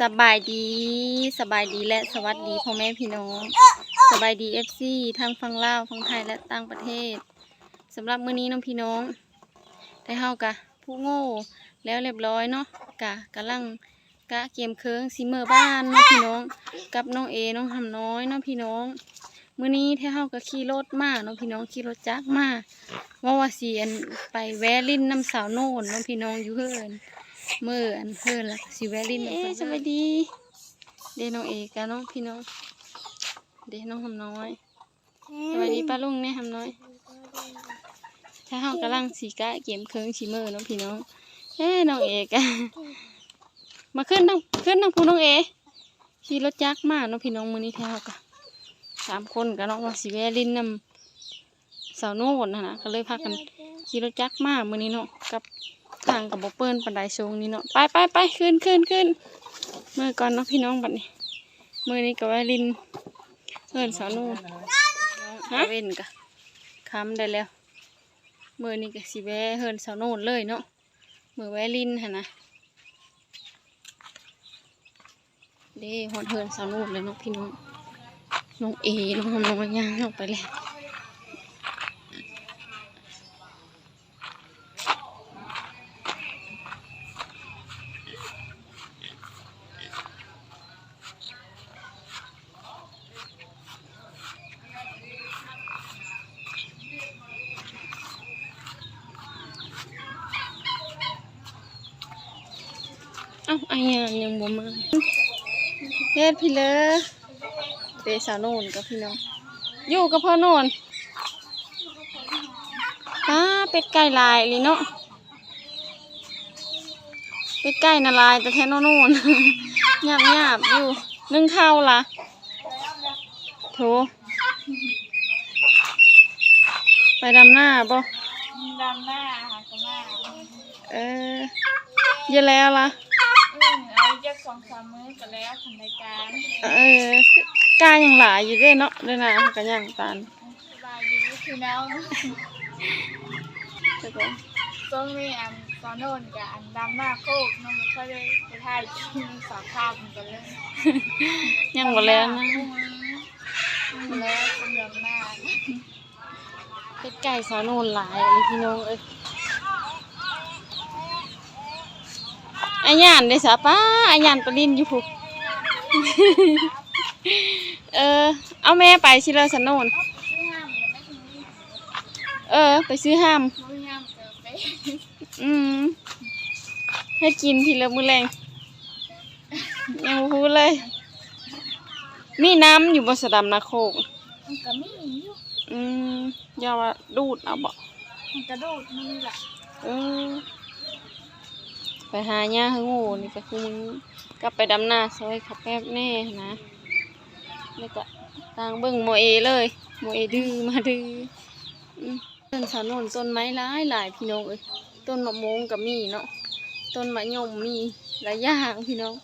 สบายดีสบายดีและสวัสดีพ่อแม่พี่น้องสบายดีเอฟซีทั้งฝั่งลาวฝั่งไทยและต่างประเทศสำหรับมื้อนี้น้องพี่น้อง ได้เฮากะผู้โง่แล้วเรียบร้อยเนาะกะกำลังกะเกมเคิงซีเมอร์บ้านเนาะพี่น้อง กับน้องเอน้องหำน้อยเนาะพี่น้องมื้อนี้ที่เฮาก็ขี่รถมาเนาะพี่น้องขี่รถจักรมาว่าว่าสิอันไปแวะลิ้นน้ำสาวโน่นเนาะพี่น้องอยู่เฮือน เมื่ออันเฮือนแล้วก็สิแวะลิ้นเอ๊ะสวัสดี เดน้องเอกกับน้องพี่น้อง เดน้องหำน้อยสวัสดีป้าลุงเนี่ยหำน้อย ถ้าเฮากำลังสีกะเกมเคิงชิเมอร์เน้องพี่น้องเอ้น้องเอกอะมาขึ้นนั่งขึ้นนั่งพูน้องเอขี่รถจักรมาเน้องพี่น้องมือนี้แท้เฮากะสามคนกับน้องมาสิแวะลินนำสาวโน่นนะนะก็เลยพากันขี่รถจักรมามือนี้เนาะกับ ทางกับโบเปิ้ลปันไดชงนี้เนาะไปไปไปขึ้นขึ้นขึ้นมือก่อนเนาะพี่น้องบัดนี้มือนี้กับแวะลินเพื่อนสาวโน่นฮะเว้นกะค้ำได้แล้วมือนี้ก็สิแวะเฮินสาวโน่นเลยเนาะมือแวะลินหั่นนะเด้ฮอดเฮินสาวโน่นเลยเนาะพี่น้องน้องเอน้องน้องย่างออกไปแล้ว ยังยังบ่มาเฮ็ดพี่เลยเดสาวโน่นกับพี่น้องอยู่กับพ่อโน่นอ้าเป็ดไก่ลายเลยเนาะเป็ดไก่น่ะลายแต่แท้โน่นโน่นหยาบหยาบๆอยู่นึ่งข้าวล่ะโถไปดำหน้าบ่ดำหน้าหากมาเออเยอะแล้วล่ะ อืมเอาจะสองสามมื้อก็แล้วทำรายการเออกายังหลายอยู่เด้เนาะเด้อนะกันยังตานสบายดีคือน้องจะก็ช่วงนี้อันตอนโน่นกับอันดำหน้าโคกน้องก็ได้ไปถ่ายที่สาวข้าวมันกันเลยยังบ่แล้วนะอืมแล้วเป็นดำหน้าเป็ดไก่สาวโนนหลายเลยพี่น้องเอ้ย อาญานได้สาป้าอาญานปลินอยู่พุเออ เอาแม่ไปชิเลอสนนชื่อห้ามแต่ไม่ถึงนี่เออ ไปซื้อห้ามไม่ห้ามเจอไปอืมให้กินทีละมื้อแรงยังบ่พูดเลย มีน้ำอยู่บนสะดำนาโคกมันก็ไม่มีอยู่อืมอย่าว่าดูดเอาบ่มันกระโดดนี่แหละเออ ไปหาหญ้าให้งูนี่ก็คือมึงกลับไปดำนาซอยขับแป๊บแน่นะแล้วก็ตางเบิ่งโมเอเลยโมเอดื้อมาดื้อต้นสาโนนต้นไม้หลายหลายพี่น้องเอ้ยต้นมะม่วงก็มีเนาะต้นมะยมมีหลายอย่างพี่น้อง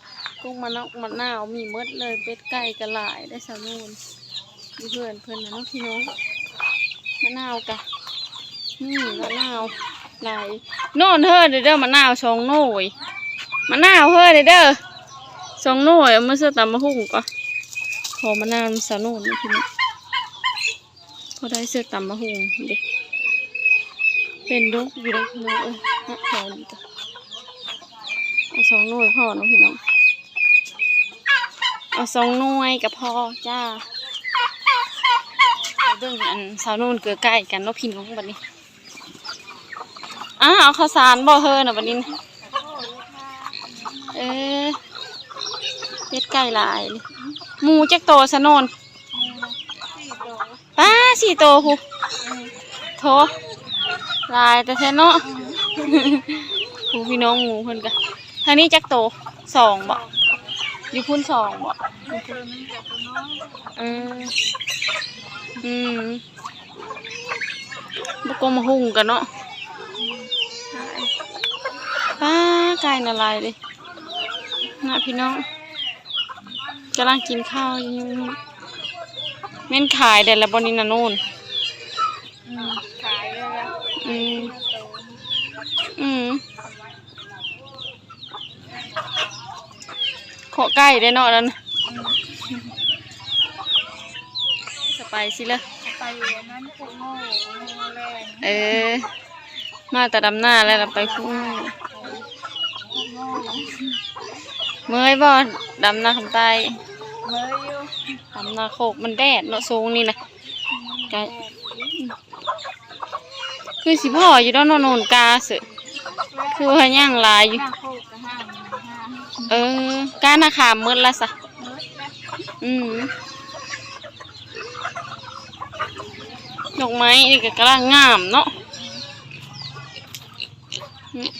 กุ้งมะนาวมะนาวมีมดเลยเป็ดไก่ก็หลายได้สาโนนเพื่อนเพื่อนนะเนาะพี่น้องมะนาวกะ นี่มะนาวหลายโน่นเฮ้อเด้อมะนาวสองหน่วยมะนาวเฮ้อเด้อเด้อสองหน่วยเอามาเสื้อตำมะฮุ่งก่อนขอมะนาวสาวโน่นนี่พี่น้องพอได้เสื้อตำมะฮุ่งเด็กเป็นดกอยู่เลยพี่น้องเอ้ยฮะพอนี่ก็เอาสองหน่วยพ่อเนาะพี่น้องเอาสองหน่วยกับพ่อจ้าเบิ่งอันสาวโน่นเกลือใกล้กันเนาะพี่น้องบัดนี้ อ้าเอาข้าวสารบ่เฮอน่ะบัดนี้เออเป็ดไก่หลายเลยหมูจักโตสะโนนป้าสี่โตหูโถลายแต่แท้เนาะหูพี่น้องหมูเพิ่นกะทางนี้จักโตสองบ่อยู่พุ่นสองบ่ตัวนึงกับตัวน้องอืมอืมบุกกมาหุ่งกันเนาะ ป้าไก่น่ะลายเลยนะพี่น้องกำลังกินข้าวอยู่แม่นขายแต่ละบนนี้นะนู่นอืมขายเลยละอืมอืมขาใกล้ได้เนาะนั่นสไปสิเลยไปนั้นโง่โง่แรงเออมาแต่ดำหน้าแล้วเราไปคุ้ เมื่อยบ่ดำหน้าคำใต้เมื่อยอยู่ดำหน้าโคกมันแดดเนาะสูงนี่นะกลคือสิพ่ออยู่ด้านโนนกาเสือคือว่าย่างลายอยู่ เออกาหน้าขามมืดละสะอืมดอกไม้นี่ก็กำลังงามเนาะอืม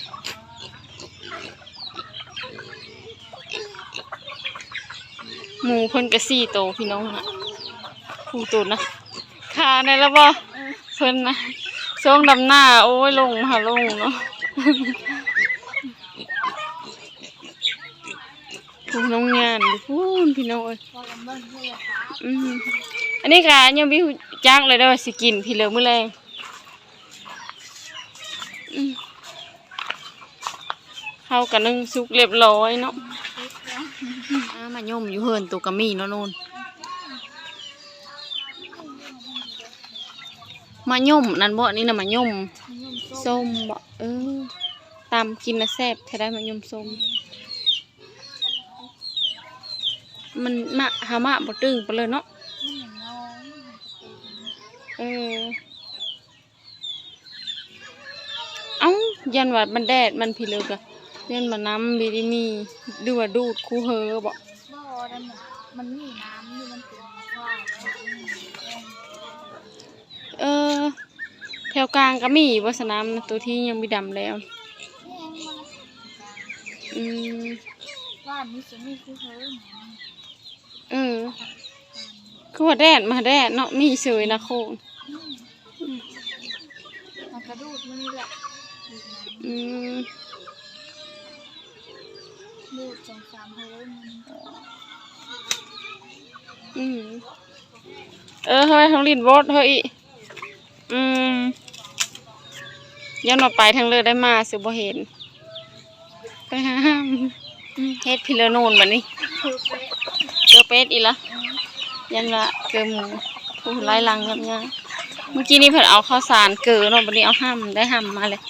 หมูเพิ่นกระสี่โตพี่น้องนะผู้ตุนนะขาในแล้วบ่เพิ่นนะช่วงดำหน้า โอ้ยลงมาลงเนาะผู้น้องงานพูนพี่น้องเอ้ยพอกันเบิ้งเพื่อครับอืมอันนี้ค่ะยังมีหูจักเลยด้อสิกินพี่เหลือมื้อแรงเข้ากันนึ่งสุกเรียบร้อยเนาะ อ่ามายมอยู่เฮินตัวกะมีเนาะนู่นมายมนั่นบ่นี่น่ะมายมยุ่มส้มบ่เออตามกินนะแซ่บแท้ได้มายมส้มมันมะหามะบ่ตึงไปเลยเนาะเออเอ้ายันว่ามันแดดมันพิลึกอะ ยันมาน้ำบีดีมีดูว่าดูดคูเฮอบอกบ่ได้มันมันมีน้ำอยู่มันเป็นว่ายเออ แถวกลางก็มีวัสนามนะตัวที่ยังมีดำแล้วนี่เองมันอืม ว่านนี่จะมีคือเฮ้ยเออคือว่าแดดมาแดดเนาะมีเสยนะโคงมันกระดูดมันนี่แหละอืม ดูดสองสามเฮ้ยมันอืมเออเฮ้ยทางลินบดเฮ้ยอืมยันมาไปทางเรือได้มาสิบ่เห็นไปห้ามเฮ็ดพิลโนนบัดนี้เจอเป็ดอีกละยันละเจอหมูผู้ไล่ลังงับยางเมื่อกี้นี่เพิ่นเอาข้าวสารเกลือเนาะบัดนี้เอาห้ำได้ห้ำมมาเลย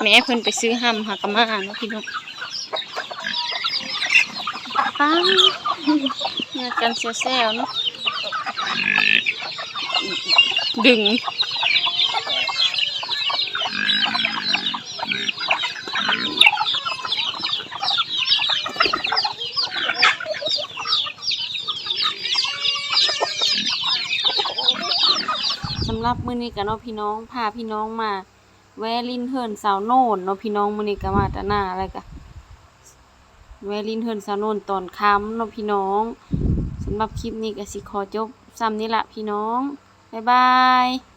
แม่เพิ่นไปซื้อห้ำหากะมาเนาะพี่น้องังเนี่ยกันเซลๆเนาะดึงสำหรับมื้อนี้ก็เนาะพี่น้องพาพี่น้องมา แวลินเฮินสาวโน่นเนาะพี่น้องมื้อนี้ก็มาแตะหน้าอะไรกะ แวะลินเฮินสาวโนนตอนค้ำเนาะพี่น้องสำหรับคลิปนี้ก็สิขอจบซ้ำนี้ละพี่น้อง บ๊ายบาย